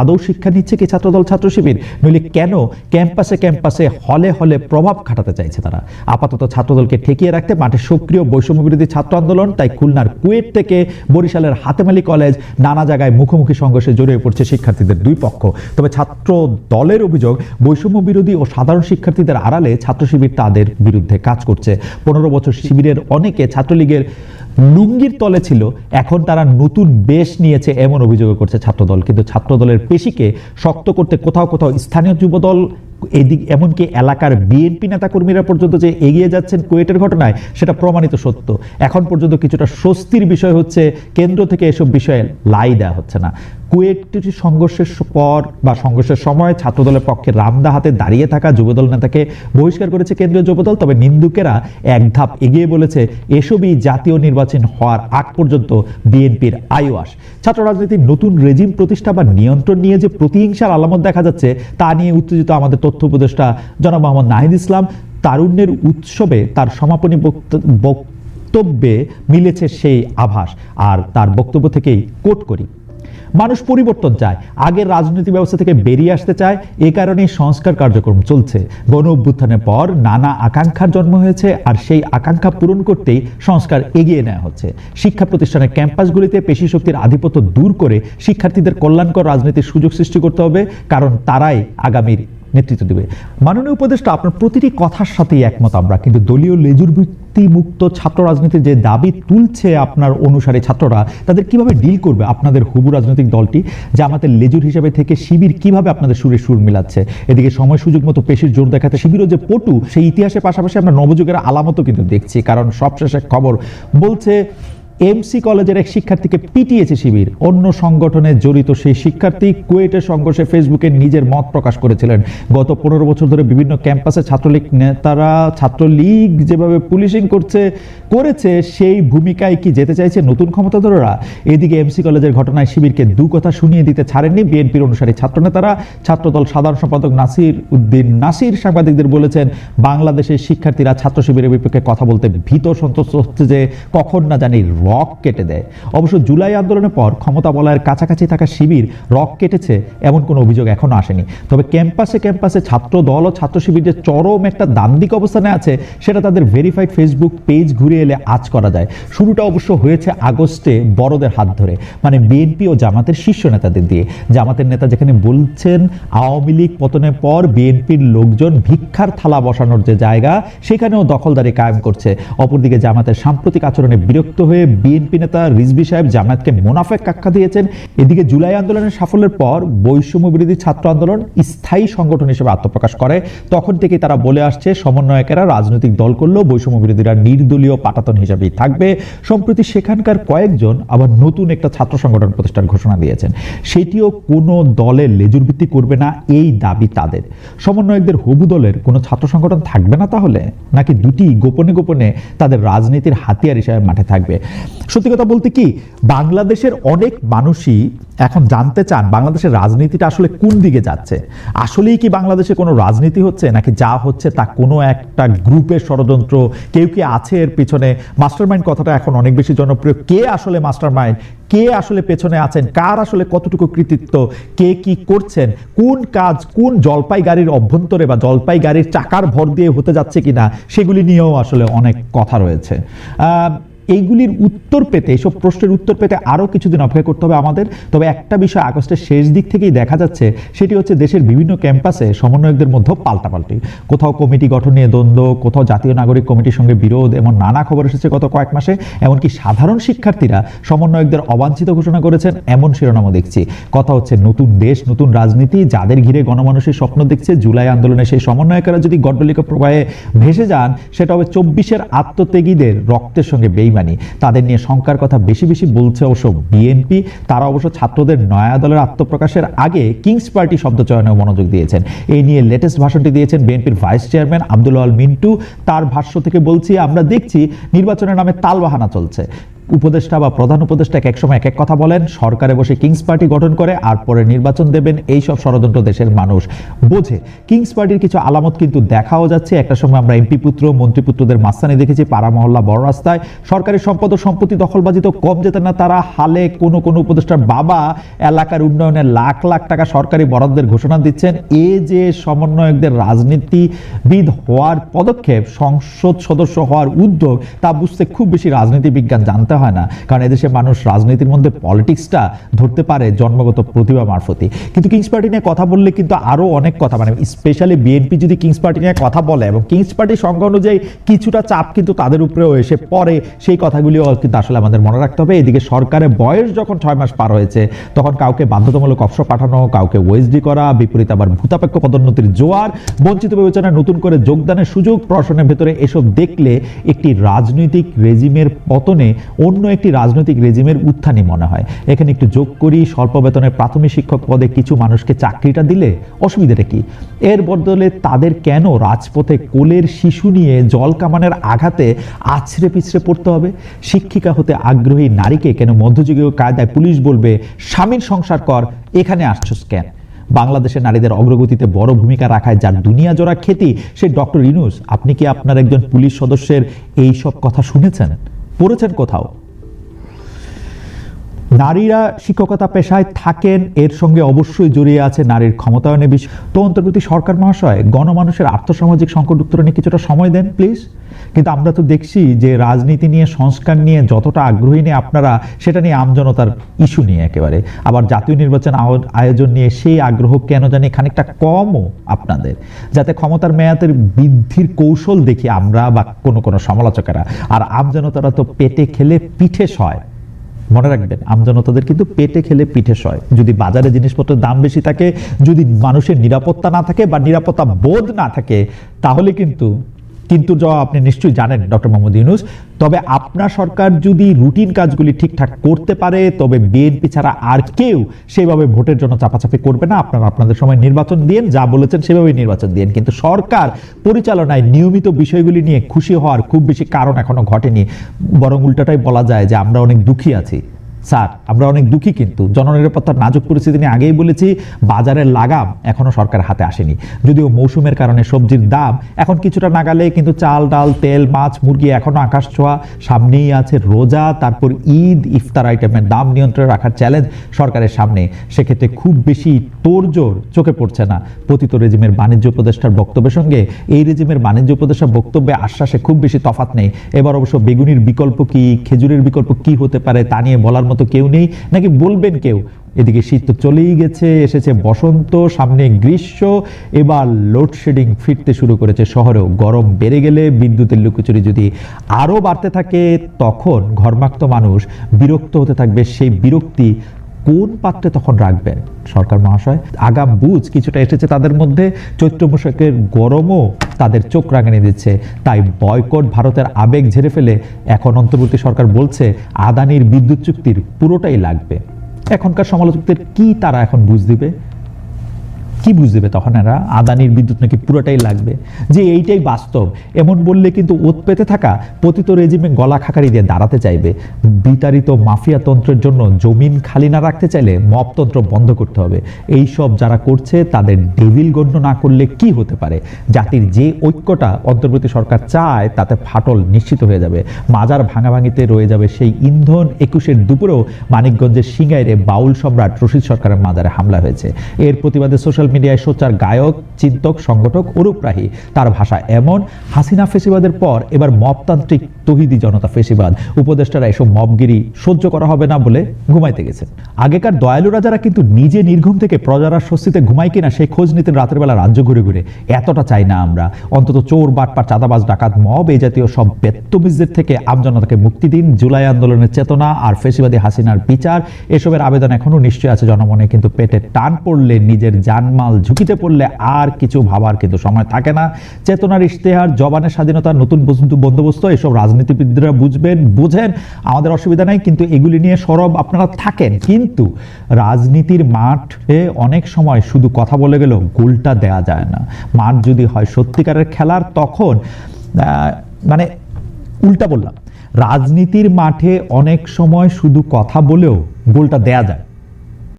আদৌ শিক্ষা নিচ্ছে কি ছাত্রদল, ছাত্র শিবির? নইলে কেন ক্যাম্পাসে ক্যাম্পাসে হলে হলে প্রভাব খাটাতে চাইছে তারা? আপাতত ছাত্রদলকে ঠেকিয়ে রাখতে মাঠে সক্রিয় বৈষম্য বিরোধী ছাত্র আন্দোলন, তাই খুলনার কুয়েট থেকে বরিশালের হাতেমালি কলেজ নানা জায়গায় মুখোমুখি সংঘর্ষে জড়িয়ে পড়ছে শিক্ষার্থীদের দুই পক্ষ। তবে ছাত্র দলের অভিযোগ, বৈষম্য বিরোধী ও সাধারণ শিক্ষার্থীদের আড়ালে ছাত্র শিবির তাদের বিরুদ্ধে কাজ করছে। পনেরো বছর শিবিরের অনেকে ছাত্রলীগের লুঙ্গির তলে ছিল, এখন তারা নতুন বেশ নিয়েছে এমন অভিযোগ করছে ছাত্রদল। কিন্তু ছাত্রদলের পেশিকে শক্ত করতে কোথাও কোথাও স্থানীয় যুবদল, এদিক এমনকি এলাকার বিএনপি নেতাকর্মীরা পর্যন্ত যে এগিয়ে যাচ্ছেন কুয়েটের ঘটনায়, সেটা প্রমাণিত সত্য। এখন পর্যন্ত কিছুটা স্বস্তির বিষয় হচ্ছে, কেন্দ্র থেকে এসব বিষয়ে লাই দেওয়া হচ্ছে না। কুয়েটটি সংঘর্ষের পর বা সংঘর্ষের সময় ছাত্রদলের পক্ষে রামদা হাতে দাঁড়িয়ে থাকা যুবদল নেতাকে বহিষ্কার করেছে কেন্দ্রীয় যুবদল, তবে নিন্দুকেরা এক ধাপ এগিয়ে বলেছে, এসবই জাতীয় নির্বাচন হওয়ার আগ পর্যন্ত বিএনপির আইওয়াস। ছাত্র রাজনীতির নতুন রেজিম প্রতিষ্ঠা বা নিয়ন্ত্রণ নিয়ে যে প্রতিহিংসার আলামত দেখা যাচ্ছে, তা নিয়ে উত্তেজিত আমাদের তথ্য উপদেষ্টা জনাব মোহাম্মদ নাহিদ ইসলাম। তারুণ্যের উৎসবে তার সমাপনী বক্ত- বক্তব্যে মিলেছে সেই আভাস। আর তার বক্তব্য থেকেই কোট করি। মানুষ পরিবর্তন চায়। আগের রাজনৈতিক ব্যবস্থা থেকে বেরিয়ে আসতে চায়। এ কারণে সংস্কার কার্যক্রম চলছে। গণ অভ্যুত্থানের পর নানা আকাঙ্ক্ষার জন্ম হয়েছে আর সেই আকাঙ্ক্ষা পূরণ করতেই সংস্কার এগিয়ে নেওয়া হচ্ছে। শিক্ষা প্রতিষ্ঠানের ক্যাম্পাসগুলিতে পেশি শক্তির আধিপত্য দূর করে শিক্ষার্থীদের কল্যাণকর রাজনীতির সুযোগ সৃষ্টি করতে হবে, কারণ তারাই আগামীর নেতৃত্ব দেবে। মাননীয় উপদেষ্টা, আপনার প্রতিটি কথার সাথেই একমত আমরা, কিন্তু দলীয় লেজুর মুক্ত ছাত্র রাজনীতির যে দাবি তুলছে আপনার অনুসারে ছাত্ররা, তাদের কীভাবে ডিল করবে আপনাদের হুবু রাজনৈতিক দলটি, যে আমাদের লেজুর হিসাবে থেকে শিবির কীভাবে আপনাদের সুরে সুর মিলাচ্ছে? এদিকে সময় সুযোগ মতো পেশির জোর দেখাতে শিবিরও যে পটু, সেই ইতিহাসের পাশাপাশি আমরা নবযুগের আলামতও কিন্তু দেখছি, কারণ সবশেষে খবর বলছে এমসি কলেজের এক শিক্ষার্থীকে পিটিয়েছে শিবির। অন্য সংগঠনে জড়িত সেই শিক্ষার্থী কুয়েটের সংঘর্ষে ফেসবুকে নিজের মত প্রকাশ করেছিলেন। গত পনেরো বছর ধরে বিভিন্ন ক্যাম্পাসে ছাত্রলীগ নেতারা, ছাত্রলীগ যেভাবে পুলিশিং করছে, করেছে, সেই ভূমিকায় কি যেতে চাইছে নতুন ক্ষমতাধররা? এদিকে এমসি কলেজের ঘটনায় শিবিরকে দু কথা শুনিয়ে দিতে ছাড়েননি বিএনপির অনুসারী ছাত্রনেতারা। ছাত্রদল সাধারণ সম্পাদক নাসির উদ্দিন নাসির সাংবাদিকদের বলেছেন, বাংলাদেশের শিক্ষার্থীরা ছাত্র শিবিরের বিপক্ষে কথা বলতে ভীত সন্তুষ্ট হচ্ছে যে কখন না জানি রক কেটে দেয়। অবশ্য জুলাই আন্দোলনের পর ক্ষমতা বলয়ের কাছাকাছি থাকা শিবির রক কেটেছে এমন কোনো অভিযোগ এখনও আসেনি। তবে ক্যাম্পাসে ক্যাম্পাসে ছাত্র দল ও ছাত্র শিবির যে চরম একটা দান্দিক অবস্থানে আছে, সেটা তাদের ভেরিফাইড ফেসবুক পেজ ঘুরে এলে আজ করা যায়। শুরুটা অবশ্য হয়েছে আগস্টে বড়দের হাত ধরে মানে বিএনপি ও জামাতের শীর্ষ নেতাদের দিয়ে। জামাতের নেতা যেখানে বলছেন, আওয়ামী লীগ পতনের পর বিএনপির লোকজন ভিক্ষার থালা বসানোর যে জায়গা, সেখানেও দখলদারি কায়েম করছে। অপরদিকে জামাতের সাম্প্রতিক আচরণে বিরক্ত হয়ে বিএনপি নেতা রিজবি সাহেব জামায়াতকে মোনাফেক আখ্যা দিয়েছেন। এদিকে জুলাই আন্দোলনের সাফল্যের পর বৈষম্য বিরোধী ছাত্র আন্দোলন স্থায়ী সংগঠন হিসেবে আত্মপ্রকাশ করে। তখন থেকে তারা বলে আসছে, সমন্বয়কেরা রাজনৈতিক দল করলেও বৈষম্য বিরোধীরা নির্দলীয় পাটাতন হিসেবেই থাকবে। সম্প্রতি সেখানকার কয়েকজন আবার নতুন একটা ছাত্র সংগঠন প্রতিষ্ঠার ঘোষণা দিয়েছেন। সেটিও কোনো দলের লেজুর ভিত্তি করবে না, এই দাবি তাদের। সমন্বয়কদের হবু দলের কোনো ছাত্র সংগঠন থাকবে না তাহলে? নাকি দুটি গোপনে গোপনে তাদের রাজনীতির হাতিয়ার হিসাবে মাঠে থাকবে? সত্যি কথা বলতে কি, বাংলাদেশের অনেক মানুষই এখন জানতে চান বাংলাদেশের রাজনীতিটা আসলে কোন দিকে যাচ্ছে। আসলেই কি বাংলাদেশে কোনো রাজনীতি হচ্ছে, নাকি যা হচ্ছে তা কোনো একটা গ্রুপের ষড়যন্ত্র, কেউ কি আছে এর পিছনে? মাস্টারমাইন্ড কথাটা এখন অনেক বেশি জনপ্রিয়। কে আসলে মাস্টারমাইন্ড? কে আসলে পেছনে আছেন? কার আসলে কতটুকু কৃতিত্ব? কে কি করছেন? কোন কাজ কোন জলপাই গাড়ির অভ্যন্তরে বা জলপাই গাড়ির চাকার ভর দিয়ে হতে যাচ্ছে কিনা, সেগুলি নিয়েও আসলে অনেক কথা রয়েছে। এইগুলির উত্তর পেতে এসব প্রশ্নের উত্তর পেতে আরও কিছুদিন অপেক্ষা করতে হবে আমাদের। তবে একটা বিষয় আগস্টের শেষ দিক থেকেই দেখা যাচ্ছে, সেটি হচ্ছে দেশের বিভিন্ন ক্যাম্পাসে সমন্বয়কদের মধ্যে পাল্টাপাল্টি। কোথাও কমিটি গঠন নিয়ে দ্বন্দ্ব, কোথাও জাতীয় নাগরিক কমিটির সঙ্গে বিরোধ, এমন নানা খবর এসেছে গত কয়েক মাসে। এমনকি সাধারণ শিক্ষার্থীরা সমন্বয়কদের অবাঞ্ছিত ঘোষণা করেছেন, এমন শিরোনামও দেখছি। কথা হচ্ছে নতুন দেশ, নতুন রাজনীতি, যাদের ঘিরে গণমানুষের স্বপ্ন দেখছে জুলাই আন্দোলনে সেই সমন্বয়কেরা যদি গড্ডলিকা প্রবাহে ভেসে যান, সেটা হবে চব্বিশের আত্মত্যাগীদের রক্তের সঙ্গে বেইমানি। তাদের নিয়ে শঙ্কার কথা বেশি বেশি বলছে অবশ্য বিএনপি। তারা অবশ্য ছাত্রদের নয়া দলের আত্মপ্রকাশের আগে কিংস পার্টি শব্দ চয়নেও মনোযোগ দিয়েছেন। এই নিয়ে লেটেস্ট ভাষণটি দিয়েছেন বিএনপির ভাইস চেয়ারম্যান আব্দুল মিন্টু। তার ভাষ্য থেকে বলছি, আমরা দেখছি নির্বাচনের নামে তালবাহানা চলছে। উপদেষ্টা বা প্রধান উপদেষ্টা এক সময় এক এক কথা বলেন, সরকারে বসে কিংস পার্টি গঠন করে আর পরে নির্বাচন দেবেন, এই সব ষড়যন্ত্র দেশের মানুষ বোঝে। কিংস পার্টির কিছু আলামত কিন্তু দেখাও যাচ্ছে। একটা সময় আমরা এমপি পুত্র মন্ত্রীপুত্রদের মাস্তানি দেখেছি পাড়া মহল্লা বড় রাস্তায়। সরকারি সম্পদ ও সম্পত্তি দখলবাজি তো কম যেতেন না তারা। হালে কোনো কোনো উপদেষ্টার বাবা এলাকার উন্নয়নে লাখ লাখ টাকা সরকারি বরাদ্দের ঘোষণা দিচ্ছেন। এ যে সমন্বয়কদের রাজনীতিবিদ হওয়ার পদক্ষেপ, সংসদ সদস্য হওয়ার উদ্যোগ, তা বুঝতে খুব বেশি রাজনীতি বিজ্ঞান জানতে হয় না। কারণ এদেশে মানুষ রাজনীতির মধ্যে পলিটিক্সটা ধরতে পারে জন্মগত প্রতিভা মারফতই। কিন্তু কিংস পার্টি নিয়ে কথা বললে কিন্তু আরও অনেক কথা মানে স্পেশালি বিএনপি যদি কিংস পার্টি নিয়ে কথা বলে এবং কিংস পার্টির সংখ্যা অনুযায়ী কিছুটা চাপ কিন্তু তাদের উপরেও এসে পড়ে, সেই কথাগুলিও কিন্তু আসলে আমাদের মনে রাখতে হবে। এদিকে সরকারের বয়স যখন ছয় মাস পার হয়েছে, তখন কাউকে বাধ্যতামূলক অবসর পাঠানো, কাউকে ওয়েসডি করা, বিপরীত আবার ভূতাপেক্ষ পদোন্নতির জোয়ার, বঞ্চিত বিবেচনায় নতুন করে যোগদানের সুযোগ, প্রশাসনের ভেতরে এসব দেখলে একটি রাজনৈতিক রেজিমের পতনে অন্য একটি রাজনৈতিক রেজিমের উত্থানই মনে হয়। এখানে একটু যোগ করি, স্বল্প বেতনের প্রাথমিক শিক্ষক পদে কিছু মানুষকে চাকরিটা দিলে অসুবিধাটা কি? এর বদলে তাদের কেন রাজপথে কোলের শিশু নিয়ে জল কামানের আঘাতে আছড়ে পিছড়ে পড়তে হবে? শিক্ষিকা হতে আগ্রহী নারীকে কেন মধ্যযুগীয় কায়দায় পুলিশ বলবে, স্বামীর সংসার কর, এখানে আসছস কেন? বাংলাদেশের নারীদের অগ্রগতিতে বড় ভূমিকা রাখায় যার দুনিয়া জোড়া খ্যাতি সে ডক্টর ইনুস আপনি কি আপনার একজন পুলিশ সদস্যের এই সব কথা শুনেছেন? পড়েছেন কোথাও? নারীরা শিক্ষকতা পেশায় থাকেন, এর সঙ্গে অবশ্যই জড়িয়ে আছে নারীর ক্ষমতায়নের বিষয় তো অন্তর্বর্তী সরকার মহাশয়, গণমানুষের আর্থসামাজিক সংকট উত্তরণে কিছুটা সময় দেন প্লিজ কিন্তু আমরা তো দেখছি যে রাজনীতি নিয়ে, সংস্কার নিয়ে যতটা আগ্রহী নিয়ে আপনারা, সেটা নিয়ে আমজনতার ইস্যু নিয়ে একেবারে। আবার জাতীয় নির্বাচন আয়োজন নিয়ে সেই আগ্রহ কেন জানি খানিকটা কমও আপনাদের। যাতে ক্ষমতার মেয়াদের বৃদ্ধির কৌশল দেখি আমরা বা কোনো কোনো সমালোচকেরা। আর আমজনতারা তো পেটে খেলে পিঠে সয় মনে রাখবেন, আমজনতাদের কিন্তু পেটে খেলে পিঠে সয়। যদি বাজারে জিনিসপত্রের দাম বেশি থাকে, যদি মানুষের নিরাপত্তা না থাকে বা নিরাপত্তা বোধ না থাকে, তাহলে কিন্তু কিন্তু জবাব আপনি নিশ্চয়ই জানেন, ডক্টর মোহাম্মদ ইউনুস। তবে আপনার সরকার যদি রুটিন কাজগুলি ঠিকঠাক করতে পারে, তবে বিএনপি ছাড়া আর কেউ সেভাবে ভোটের জন্য চাপাচাপি করবে না। আপনারা আপনাদের সময় নির্বাচন দিন যা বলেছেন সেভাবেই নির্বাচন দিন কিন্তু সরকার পরিচালনায় নিয়মিত বিষয়গুলি নিয়ে খুশি হওয়ার খুব বেশি কারণ এখনও ঘটেনি। বরং উল্টাটাই বলা যায় যে আমরা অনেক দুঃখী আছি। স্যার, আমরা অনেক দুঃখী কিন্তু। জননিরাপত্তার নাজুক পরিস্থিতি নিয়ে আগেই বলেছি, বাজারের লাগাম এখনও সরকার হাতে আসেনি। যদিও মৌসুমের কারণে সবজির দাম এখন কিছুটা নাগালে, কিন্তু চাল, ডাল, তেল, মাছ, মুরগি এখনও আকাশ ছোঁয়া। সামনেই আছে রোজা, তারপর ঈদ, ইফতার আইটেমের দাম নিয়ন্ত্রণে রাখার চ্যালেঞ্জ সরকারের সামনে। সেক্ষেত্রে খুব বেশি তোড়জোড় চোখে পড়ছে না। পতিত রেজিমের বাণিজ্য উপদেষ্টার বক্তব্যের সঙ্গে এই রেজিমের বাণিজ্য উপদেষ্টার বক্তব্যে আশ্বাসে খুব বেশি তফাৎ নেই। এবার অবশ্য বেগুনির বিকল্প কি, খেজুরের বিকল্প কি হতে পারে তা নিয়ে বলার মতো কেউ নেই, নাকি বলবেন কেউ? এদিকে শীত তো চলেই গেছে, এসেছে বসন্ত, সামনে গ্রীষ্ম, এবার লোডশেডিং ফিরতে শুরু করেছে শহরেও। গরম বেড়ে গেলে বিদ্যুতের লুকোচুরি যদি আরও বাড়তে থাকে, তখন ঘরমাক্ত মানুষ বিরক্ত হতে থাকবে সেই বিরক্তি কোন পাত্রে তখন রাখবেন? সরকার মহাশয়, আগাম বুঝ কিছুটা এসেছে তাদের মধ্যে। চৈত্র মশকের গরমও তাদের চোখ রাঙানি দিচ্ছে। তাই বয়কট ভারতের আবেগ ঝেড়ে ফেলে এখন অন্তর্বর্তী সরকার বলছে, আদানির বিদ্যুৎ চুক্তির পুরোটাই লাগবে। এখনকার সমালোচকদের কি তারা এখন বুঝ দিবে? কি বুঝ দেবে তখন এরা? আদানির বিদ্যুৎ নাকি পুরোটাই লাগবে? যে এইটাই বাস্তব। এমন বললে কিন্তু ওত পেতে থাকা পতিত রেজিমে গলা খাকারি দিয়ে দাঁড়াতে চাইবে। বিতাড়িত মাফিয়া তন্ত্রের জন্য জমিন খালি না রাখতে চাইলে মপতন্ত্র বন্ধ করতে হবে। এই সব যারা করছে, তাদের ডেভিল গণ্য না করলে কি হতে পারে? জাতির যে ঐক্যটা অন্তর্বর্তী সরকার চায়, তাতে ফাটল নিশ্চিত হয়ে যাবে। মাজার ভাঙাভাঙিতে রয়ে যাবে সেই ইন্ধন একুশের দুপুরেও মানিকগঞ্জের সিঙ্গাইরে বাউল সম্রাট রশিদ সরকারের মাজারে হামলা হয়েছে। এর প্রতিবাদে সোশ্যাল মিডিয়ায় সোচ্চার গায়ক, চিন্তক, সংগঠক অরূপ রাহি তার ভাষা এমন। হাসিনা ফেসিবাদের পর এবার মবতান্ত্রিক তহিদি জনতা ফেসিবাদ। উপদেষ্টারা এসব মবগিরি সহ্য করা হবে না বলে ঘুমাইতে গেছে। আগেকার দয়ালু রাজারা কিন্তু নিজে নির্ঘুম থেকে প্রজারা স্বস্তিতে ঘুমাই কিনা সেই খোঁজ নিতেন রাতের বেলা রাজ্য ঘুরে ঘুরে। এতটা চাই না আমরা। অন্তত চোর, বাটপার, চাঁদাবাজ, ডাকাত, মব এই জাতীয় সব বেত্তবিজদের থেকে আমজনতাকে মুক্তি দিন। জুলাই আন্দোলনের চেতনা আর ফেসিবাদী হাসিনার বিচার। এসবের আবেদন এখনও নিশ্চয় আছে জনমনে, কিন্তু পেটে টান পড়লে, নিজের জানমাল ঝুঁকিতে পড়লে আর কিছু ভাবার কিন্তু সময় থাকে না। চেতনার ইশতেহার, জবানের স্বাধীনতা নতুন বস্তু- বন্দোবস্ত, এসব রাজনীতিবিদরা বুঝবেন, বুঝেন, আমাদের অসুবিধা নাই, কিন্তু এগুলি নিয়ে সরব আপনারা থাকেন। কিন্তু রাজনীতির মাঠে অনেক সময় শুধু কথা বলে গেলেও গোলটা দেয়া যায় না। মাঠ যদি হয় সত্যিকারের খেলার, তখন মানে উল্টা বললাম, রাজনীতির মাঠে অনেক সময় শুধু কথা বলেও গোলটা দেয়া যায়।